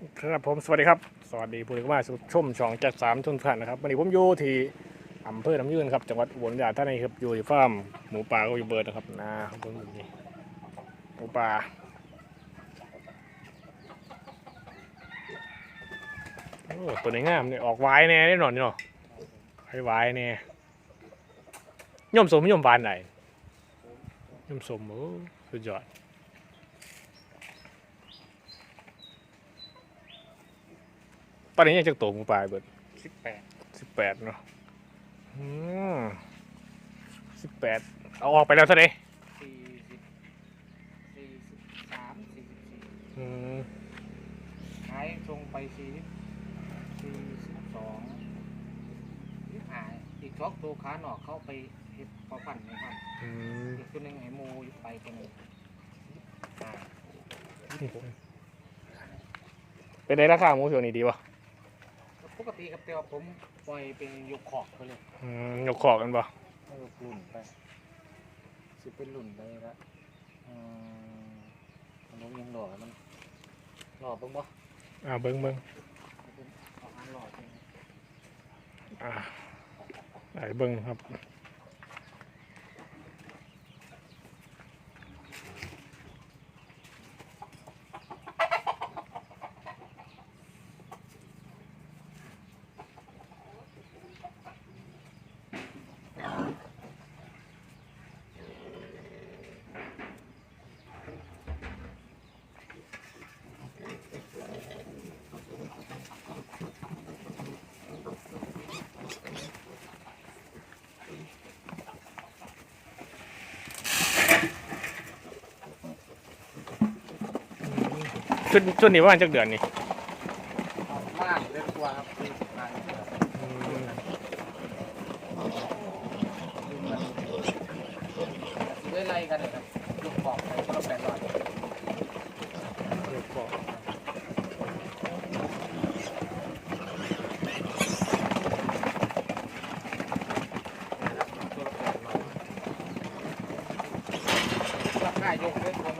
ครับผมสวัสดีครับ สวัสดีผู้ที่เข้ามชมช่องจ็ดสามทุนพันนะครับวันนี้ผมอยู่ที่อำเภอน้ำยืนครับจังหวัดอุบลราชธานีครับอยู่ที่ฟาร์มหมูป่าก็อยู่เบิร์ดนะครับนะเบิ่งนี่หมูป่าโอ้ตัวนี้งามเนี่ยออกไว้แน่แน่นอนเนาะให้ไว้แน่ย่อมสมย่อมบานไหนย่อมสมโอ้สุดยอด ตอนนี้ยังจะโตหมูป่าเบิดสิบแปดสิบแปดเนาะอืมสิบแปดเอาออกไปแล้วเท่าไหร่สี่สิบสี่สิบสามสี่สิบสี่อืมขายตรงไปสี่สิบสี่สิบสองยี่หายอีกสองตัวขาหนอกเข้าไปเห็ดพอพันในพันอืมอีกตัวหนึ่งไอ้โมอยู่ไปตัวหนึงอ่าเป็นไงราคาหมูช่วงนี้ดีวะ ปกติกับแต่ว่าผมปล่อยเป็นยกขอกไปเลยอืมยกขอกกันปะเออหลุ่นไปสิเป็นหลุ่นไปละอืมมันยังหล่อมันหล่อเบ้างบ่อ่าเบิ้งเบิ้งเอาอันหล่อจริงอ่าไหนเบิ้งครับ ชุดชุดนี้ประมาณจักเดือนนี่มากเล่นตัวครับคือมาเที่ยวอืมได้ไล่กันเลยครับลูกบอกไปคนละแปดร้อยยกขอกนะครับตัวละแปดร้อยราคายกเล่นตัวมันราคาไอ้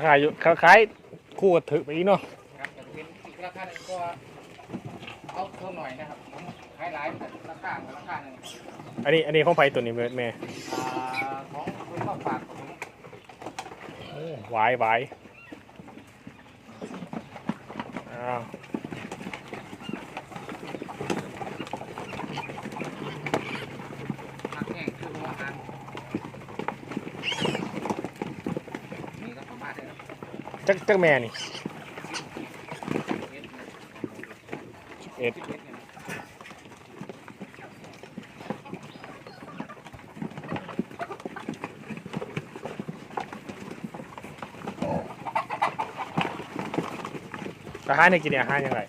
ราคาอยู่คล้ายๆคู่กับถือไปอีกเนาะครับแต่เป็นอีกราคาหนึ่งก็เอาเท่าหน่อยนะครับผมขายหลายแต่ราคากับราคาหนึ่งอันนี้อันนี้ของไผตัวนี้เบิดแม่อ่าของคุณพ่อฝากผมโอ้หวายหวายอ้าว หักแห้งคือหัวอาหารนี่ก็ประมาณนี้ครับ จักจักแม่นี่เอ็ดนะเอ็ดเอ็ดเนี่ยราคาในกินอาหารยังไง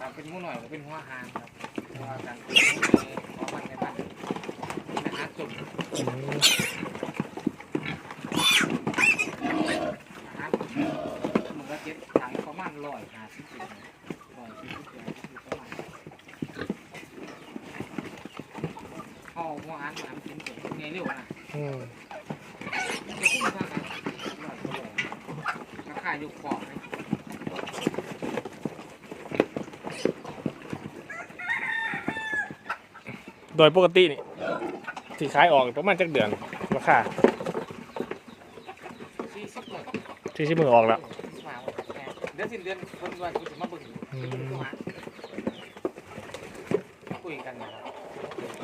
ครับเป็นหมูหน่อยก็เป็นหัวหารครับเพราะว่าการขอมันในบ้านเป็นอาหารจุ่ม อืม อาหารจุ่มมันก็เจ็ดถัง ประมาณร้อยห้าสิบเอ็ดร้อยสี่สิบเอ็ดประมาณเอาหัวอาหารมาทำกินจุ่มไงเร็วนะอืมจะคุ้มค่ากันร้อยกว่าบาทราคาอยู่ขอบเลยโดยปกตินี่ที่ขายออกประมาณจักเดือนราคาสี่สิบเลยที่ชิมือออกแล้ว ดือนสิ้นเดือนคนวันกูจะมาเบิ่งจะเบิ่งตัวหามาคุยกันนะครับ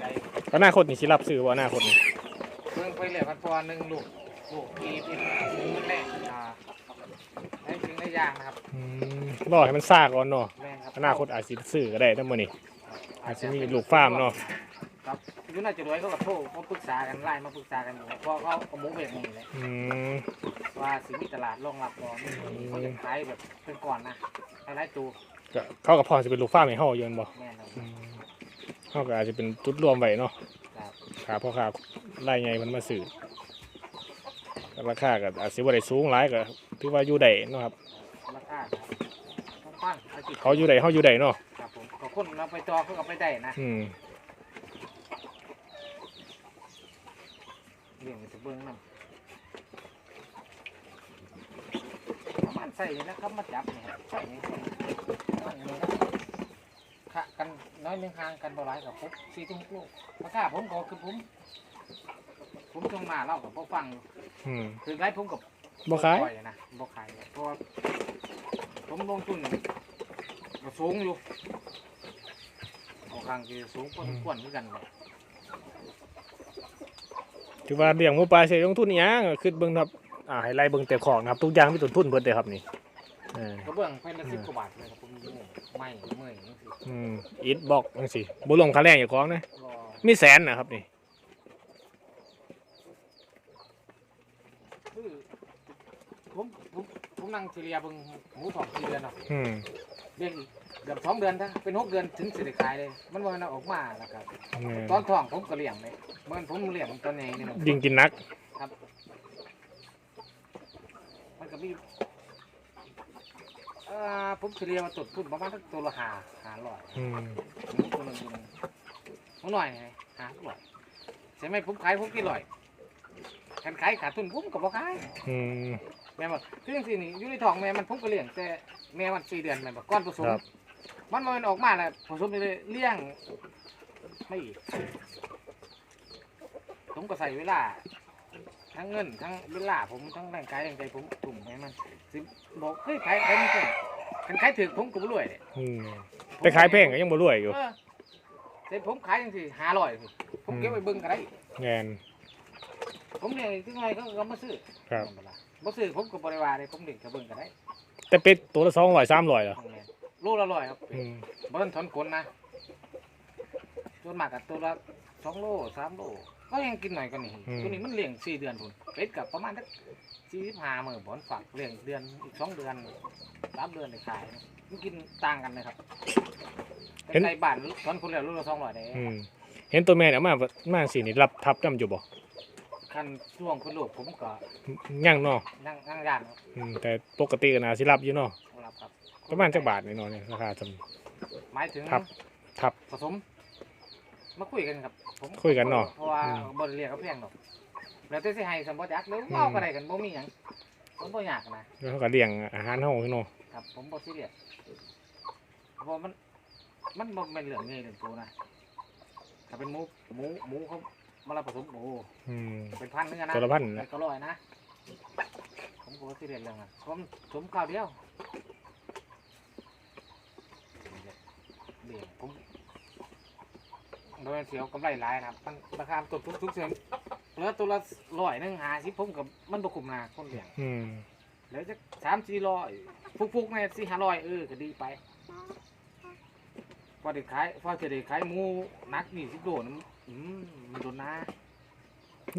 ได้อนาคตนี่สิรับซื้อว่าอนาคตนี่เบิ่งไปเลยพันพอหนึ่งลูกลูกอีพินมือแรกอ่าได้จริงได้ยางนะครับอืมรอให้มันซากก่อนเนาะแม่นครับอนาคตอาจสิซื้อก็ได้ทั้งหมดนี่อาจจะมีลูกฟาร์มเนาะครับ อยุน่าจะรวยเขาก็โทรเขาปรึกษากันไล่มาปรึกษากันอยู่เพราะเขาเอาหมูเบรกนี่แหละอืมว่าสิมีตลาดรองรับก่อนเขาจะขายแบบเป็นก่อนนะให้ไล่ตูก็เขากับพ่อจะเป็นลูกฟ้าร์มให้เฮาอยู่แม่นบ่แม่นครับอืมเฮาก็อาจจะเป็นจุดรวมไว้เนาะครับขาพ่อค้าไล่ไงมันมาซื้อราคาก็อาจสิบ่ได้สูงหลายก็ถือว่าอยู่ได้เนาะครับ ราคาครับฟังอาชีพเขาอยู่ได้เฮาอยู่ได้เนาะครับผมขอบคุณเราไปจอเขาก็ไปได้นะ อืม ลี้ยงจะเบิ้งนำประมาณานใส่นะครับมาจับเนี่ยครับใส่นี่ใส่นี่นะขะกันน้อยหนึงห่างกันบ่หลายกับปุ๊บสี่ถึงหกลูกราคาผมก็คือผมผมต้องมาเล่ากับพวกฟังอยู่อืมคือไรผมกับบ่ขายปล่อยนะบ่ขายเพราะว่าผมลงทุนก็สูงอยู่เอาครั้งที่สูงพอสมควรเหมือนกันเลย ถือว่าเลี้ยงหมูปลาเสียลงทุนอีหยังคือเบิ่งครับอ่าให้ไล่เบิ่งแต่ของนะครับทุกอย่างมีต้นทุนเบิดเลยครับนี่เออก็เบื้องเป็นละสิบกว่าบาทเลยครับผมดูไม่เมื่อยนี่สิอืมอิฐบล็อกจังซี่บ่ลงค่าแรงเจ้าของนะก็มีแสนนะครับนี่ คือผม ผมผมนั่งเฉลี่ยเบิ่งหมูสองสี่เดือนเนาะอืมเลี้ยงอีกเกือบสองเดือนถ้าเป็นหกเดือนถึงสิได้ขายเลย มันว่ามันเอาออกมาแล้วครับ แม่ตอนท้องผมก็เลี้ยงเลยเมื่อผมเลี้ยงตอนนี้นี่เนาะ ยิ่งกินนักมันก็มีเอ่อผมเฉลี่ยมาตุดทุนประมาณสักตัวละหาหาร้อยอืมหมูตัวหนึ่งตัวหนึ่งหัวหน่อยไงหาร้อยใช่ไหมผมขายผมกี่ร้อยกันขายขาดทุนผมก็บ่ขายอืม แม่นบอกคือจังซี่นี่อยู่ในท้องแม่มันผมก็เลี้ยงแต่แม่มันสี่เดือนแม่นบอกก้อนผสมครับ มันมันออกมาแล้วผสมไปเลยเลี้ยงไม่อีกผมก็ใส่เวลา ทั้งเงินทั้งเวลาผมทั้งแรงกายแรงใจผมถุ่มให้มันสิบอกเฮ้ยขายขายไม่ใช่กันขายถึกผมก็บ่รวยเลยอืมแต่ขายแพงก็ยังบ่รวยอยู่เออแต่ผมขายจังซี่ห้าร้อยผมเก็บไว้เบิ่งก็ได้ แงนผมเลี้ยงที่ไงเขาก็มาซื้อครับ บ่ซื้อผมก็บ่ได้ว่าเลยผมเลี้ยงก็เบิ่งก็ได้แต่เป็ดตัวละ200 300เหรอโลละร้อยครับอืมบ่ทันทนกลนะส่วนมากกับตัวละสองโลสามโลก็ยังกินหน่อยกว่านี้ตัวนี้มันเลี้ยงสี่เดือนพุ่นเป็ดกับประมาณสักสี่สิบห้ามื้อบ่อนฝากเลี้ยงเดือนอีกสองเดือนสามเดือนได้ขายมันกินต่างกันนะครับแต่ในบ้านตอนคุณเลี้ยงโลละสองร้อยได้ อืมเห็นตัวแม่เนี่ยเอามามาสินี่รับทับนํอยู่บ่ คันช่วงคุณลูกผมก็ยังเนาะนั่งนั่งย่านครับอืมแต่ปกติก็น่าสิรับอยู่เนาะรับครับประมาณจักบาทนี่เนาะเนี่ยราคาจำ หมายถึงครับครับผสม มาคุยกันครับผมคุยกันเนาะเพราะว่าอืมบริเรียกเขาแพงดอกแล้วแต่สิให้สมบูรณ์จักหรืออืมเว่าก็ได้กันบ่มีหยังผมบ่อยากนะแล้วเขาก็เลี้ยงอาหารเฮาเนาะครับ ผมบ่ซีเรียสเพราะมัน มันบ่เป็นเรื่องง่ายเรื่องโตนะถ้าเป็นหมูหมูหมูเขา มาละผสมโอ้อืม เป็นพันหนึงอะนะตัวละพันนะแล้วก็ร้อยนะ ผมก็บ่ซีเรียสเรื่องนั้นผมสมข้าวเดียวเดี๋ยวผมโดยเสียวกำไรหลายนะครับมันราคาตกทุกทุกๆเดือนแล้วตัวละร้อยหนึงหาสิผมกับมันบ่คุ้มนะคนเลี้ยงอืมแล้วจะสามสี่ร้อยฟุกๆเนี่ยสี่ห้าร้อยเออก็ดีไปพอได้ขายพอจะได้ขายหมูหนักนี่สิบโลนะ อืมมันโดนนะ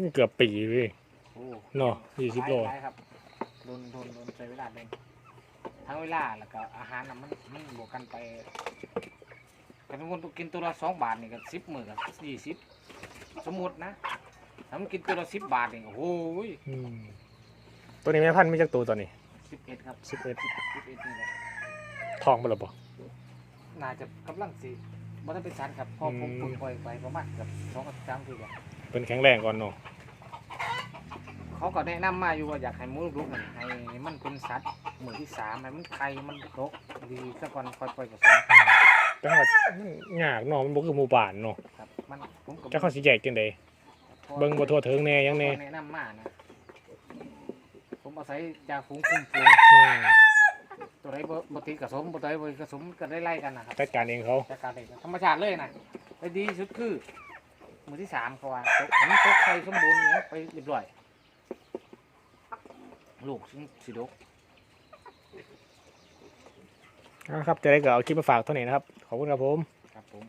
นี่เกือบปีเว้ยโอ้เนาะ20โลหายๆครับโดนโดนโดนใช้เวลาเดินทั้งเวลาแล้วก็อาหารน่ะมันมันบวกกันไปกันทุกคนกินตัวละสองบาทนี่ก็สิบหมื่นกับยี่สิบสมมตินะถ้ามันกินตัวละสิบบาทนี่โอ้โหอืมตัวนี้แม่พันธุ์มีจักตัวตัวนี้สิบเอ็ดครับ11สิบเอ็ดนี่แหละทองบ่ล่ะบ่น่าจะกำลังสิ บ่ทันเป็นสันครับพอผมอืมฝึกปล่อยไปประมาณเกับสองกับสามทีแล้วเป็นแข็งแรงก่อนเนาะเขาก็แนะนำมาอยู่ว่าอยากให้หมูลูกมันให้มันเป็นสัตว์หมู่ที่สามให้มันไข่มันตกดีสักวันค่อยปล่อยผสมแต่ว่ามันยากเนาะมันบ่คือหมู่บ้านเนาะครับมันผมก็จักเขาสิแยกจังได๋เบิ่งบ่ทั่วถึงแน่ยังแน่เขาแนะนำมานะผมอาศัยจากฝูงคุมฝูงอืม ตัวไหนบ่บ่ติดกระสมบ่ตัวไหนบ่ติดกระสมก็ได้ไล่กันนะครับจัดการเองเขาจากการเองธรรมชาติเลยนะไอ้ดีที่สุดคือหมือที่สามเขาว่าตกอันนี้ตกไข่สมบูรณ์เนี่ยไปเรียบร้อย ลูกซึ่งสิดก เอาครับจะได้ก็เอาคลิปมาฝากเท่านี้นะครับ ขอบคุณครับผม ครับผม